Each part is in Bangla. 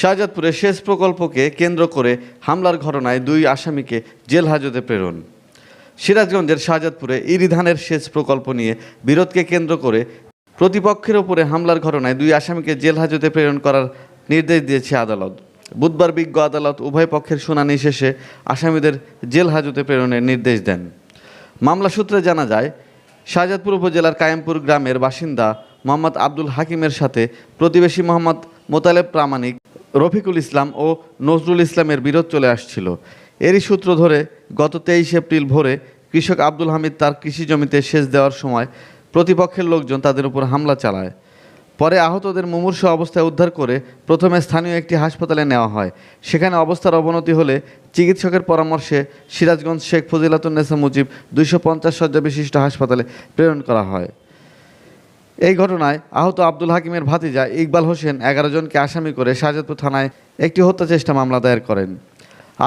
শাহজাদপুরে সেচ প্রকল্পকে কেন্দ্র করে হামলার ঘটনায় দুই আসামিকে জেল হাজতে প্রেরণ। সিরাজগঞ্জের শাহজাদপুরে ইরি ধানের সেচ প্রকল্প নিয়ে বিরোধকে কেন্দ্র করে প্রতিপক্ষের ওপরে হামলার ঘটনায় দুই আসামিকে জেল হাজতে প্রেরণ করার নির্দেশ দিয়েছে আদালত। বুধবার বিজ্ঞ আদালত উভয় পক্ষের শুনানি শেষে আসামিদের জেল হাজতে প্রেরণের নির্দেশ দেন। মামলা সূত্রে জানা যায়, শাহজাদপুর উপজেলার কায়েমপুর গ্রামের বাসিন্দা মোহাম্মদ আব্দুল হাকিমের সাথে প্রতিবেশী মোহাম্মদ মোতালেব প্রামাণিক রফিকুল ইসলাম ও নজরুল ইসলামের বিরোধ চলে আসছিল। এরই সূত্র ধরে গত তেইশ এপ্রিল ভোরে কৃষক আব্দুল হামিদ তার কৃষি জমিতে সেচ দেওয়ার সময় প্রতিপক্ষের লোকজন তাদের উপর হামলা চালায়। পরে আহতদের মুমূর্ষ অবস্থায় উদ্ধার করে প্রথমে স্থানীয় একটি হাসপাতালে নেওয়া হয়। সেখানে অবস্থার অবনতি হলে চিকিৎসকের পরামর্শে সিরাজগঞ্জ শেখ ফজিলাতুন্নেসা মুজিব দুইশো পঞ্চাশ শয্যা বিশিষ্ট হাসপাতালে প্রেরণ করা হয়। এই ঘটনায় আহত আব্দুল হাকিমের ভাতিজা ইকবাল হোসেন এগারো জনকে আসামি করে শাহজাদপুর থানায় একটি হত্যা চেষ্টা মামলা দায়ের করেন।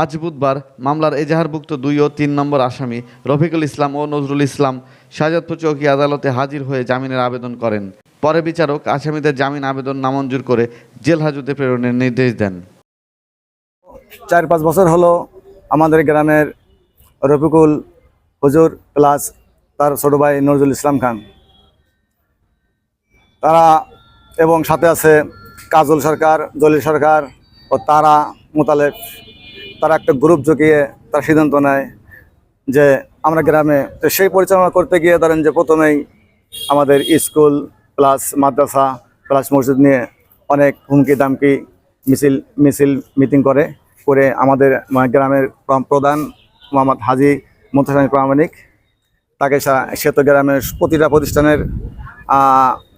আজ বুধবার মামলার এজাহারভুক্ত দুই ও তিন নম্বর আসামি রফিকুল ইসলাম ও নজরুল ইসলাম শাহজাদপুর চৌকি আদালতে হাজির হয়ে জামিনের আবেদন করেন। পরে বিচারক আসামিদের জামিন আবেদন নামঞ্জুর করে জেল হাজতে প্রেরণের নির্দেশ দেন। চার পাঁচ বছর হলো আমাদের গ্রামের রফিকুল হুজুর প্লাস তার ছোট ভাই নজরুল ইসলাম খান। তারা এবং সাথে আছে কাজল সরকার জলিল সরকার ও তারা মোতালেব। তারা একটা গ্রুপ জুকিয়ে তার সিদ্ধান্ত নেয় যে আমরা গ্রামে, তো সেই পরিচালনা করতে গিয়ে ধরেন যে প্রথমেই আমাদের স্কুল প্লাস মাদ্রাসা প্লাস মসজিদ নিয়ে অনেক হুমকি দামকি মিছিল মিছিল মিটিং করে করে আমাদের মানে গ্রামের প্রধান মোহাম্মদ হাজি মুন্তাসানি প্রামাণিক। তাকে সা- তো গ্রামের প্রতিটা প্রতিষ্ঠানের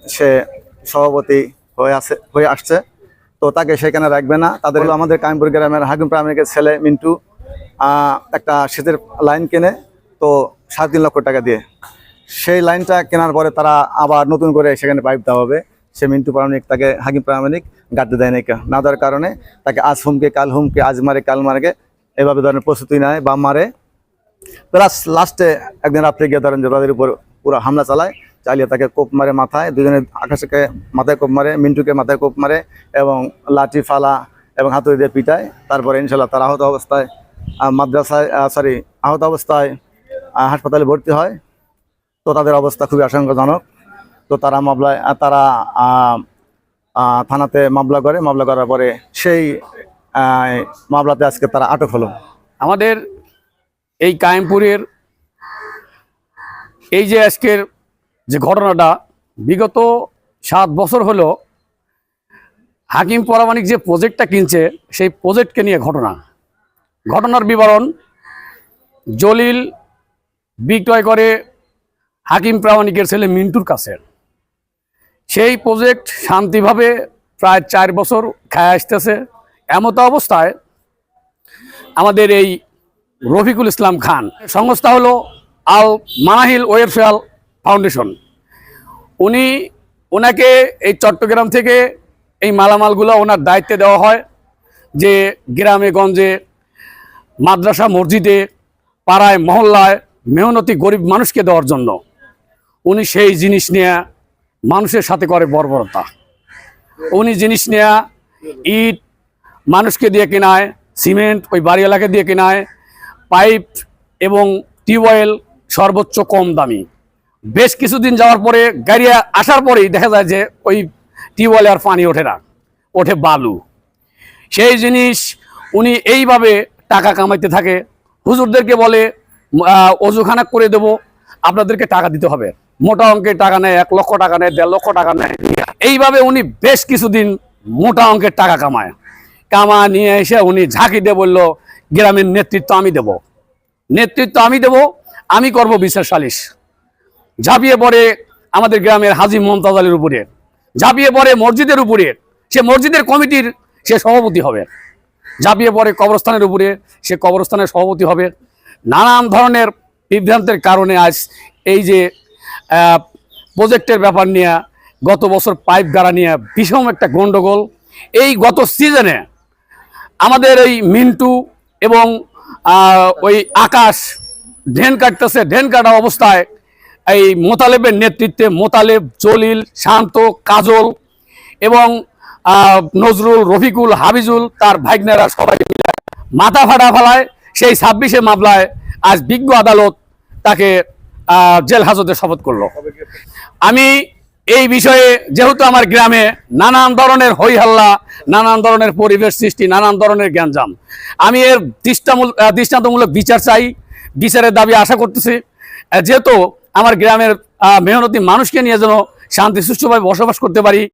সে সভাপতি হয়ে আছে, হয়ে আসছে। তো তাকে সেখানে রাখবে না। তাদের হলো আমাদের কাইমপুর গ্রামের হাকিম প্রামাণিকের ছেলে মিন্টু একটা সেচের লাইন কেনে, তো সাড়ে তিন লক্ষ টাকা দিয়ে। সেই লাইনটা কেনার পরে তারা আবার নতুন করে সেখানে পাইপ দেওয়া হবে। সে মিন্টু প্রামাণিক তাকে হাকিম প্রামাণিক গাড়তে দেয় নাকি না দেওয়ার কারণে। তাকে আজ হুমকে, কাল হুমকে, আজ মারে, কাল মারে এভাবে ধরনের প্রস্তুতি নেয় বা মারে। প্লাস লাস্টে একদিন রাত্রে গিয়ে ধরেন যে তাদের উপর পুরো হামলা চালায়। চালিয়ে তাকে কোপ মারে মাথায়, দুজনে আকাশকে মাথায় কোপ মারে, মিন্টুকে মাথায় কোপ মারে এবং লাঠি, ফালা এবং হাতুড়ি দিয়ে পিটায়। তারপরে ইনশাল্লাহ তার আহত অবস্থায় মাদ্রাসায় সরি আহত অবস্থায় হাসপাতালে ভর্তি হয়। তো তাদের অবস্থা খুবই আশঙ্কাজনক। তো তারা মামলায় তারা থানাতে মামলা করে। মামলা করার পরে সেই মামলাতে আজকে তারা আটক হলো। আমাদের এই কায়েমপুরের এই যে আজকের যে ঘটনাটা বিগত সাত বছর হলো, হাকিম পরামানিক যে প্রজেক্টটা কিনছে, সেই প্রজেক্টকে নিয়ে ঘটনা। ঘটনার বিবরণ জলিল বিক্রয় করে হাকিম প্রামাণিকের ছেলে মিন্টুর কাছে। সেই প্রজেক্ট শান্তিভাবে প্রায় চার বছর খায় আসতেছে। এমত অবস্থায় আমাদের এই রফিকুল ইসলাম খান, সংস্থা হলো আল মানাহিল ওয়েলফেয়ার ফাউন্ডেশন উনি ওনাকে এই চট্টগ্রাম থেকে এই মালামালগুলো ওনার দায়িত্বে দেওয়া হয় যে গ্রামে, গঞ্জে, মাদ্রাসা, মসজিদে, পাড়ায়, মহল্লায় মেহনতি গরিব মানুষকে দেওয়ার জন্য উনি সেই জিনিস নিয়ে মানুষের সাথে করে বর্বরতা। উনি জিনিস নেয়া ইট মানুষকে দিয়ে কেনায়, সিমেন্ট ওই বাড়িওয়ালাকে দিয়ে কেনায়, পাইপ এবং টিউবওয়েল সর্বোচ্চ কম দামি। বেশ কিছুদিন যাওয়ার পরে গাড়ি আসার পরেই দেখা যায় যে ওই টিউবওয়েলে আর পানি ওঠে না, ওঠে বালু। সেই জিনিস উনি এইভাবে টাকা কামাইতে থাকে। হুজুরদেরকে বলে অজুখানা করে দেব, আপনাদেরকে টাকা দিতে হবে। মোটা অঙ্কের টাকা নেয়, এক লক্ষ টাকা নেয়, দেড় লক্ষ টাকা নেয়। এইভাবে উনি বেশ কিছুদিন মোটা অঙ্কের টাকা কামায়। কামা নিয়ে এসে উনি ঝাঁকি দিয়ে বলল, গ্রামের নেতৃত্ব আমি দেব। নেতৃত্ব আমি দেব, আমি করব বিচার সালিশ। ঝাঁপিয়ে পড়ে আমাদের গ্রামের হাজি মমতাজ আলীর উপরে। ঝাঁপিয়ে পড়ে মসজিদের উপরে। সে মসজিদের কমিটির সে সভাপতি হবে। ঝাঁপিয়ে পড়ে কবরস্থানের উপরে। সে কবরস্থানের সভাপতি হবে। নানান ধরনের বিভ্রান্তের কারণে আজ এই যে প্রজেক্টের ব্যাপার নিয়ে, গত বছর পাইপ গাড়া নিয়ে ভীষণ একটা গন্ডগোল। এই গত সিজনে আমাদের এই মিন্টু এবং ওই আকাশ ঢেন কাটতেছে, ঢেন কাটা অবস্থায় এই মোতালেবের নেতৃত্বে মোতালেব, জলিল, শান্ত, কাজল এবং নজরুল, রফিকুল হাবিজুল তার ভাগ্নেরা সবাই মিলে মাথা ফাটা ফেলায়। সেই ছাব্বিশে মামলায় আজ বিজ্ঞ আদালত তাকে জেল হাজতে শপথ করল। আমি এই বিষয়ে, যেহেতু আমার গ্রামে নানান ধরনের হই হাল্লা নানান ধরনের পরিবেশ সৃষ্টি, নানান ধরনের জ্ঞানজাম আমি এর দৃষ্টামূল- দৃষ্টান্তমূলক বিচার চাই, বিচারের দাবি আশা করতেছি। যেহেতু আমার গ্রামের মেহনতি মানুষকে নিয়ে যেন শান্তি সুষ্ঠুভাবে বসবাস করতে পারি।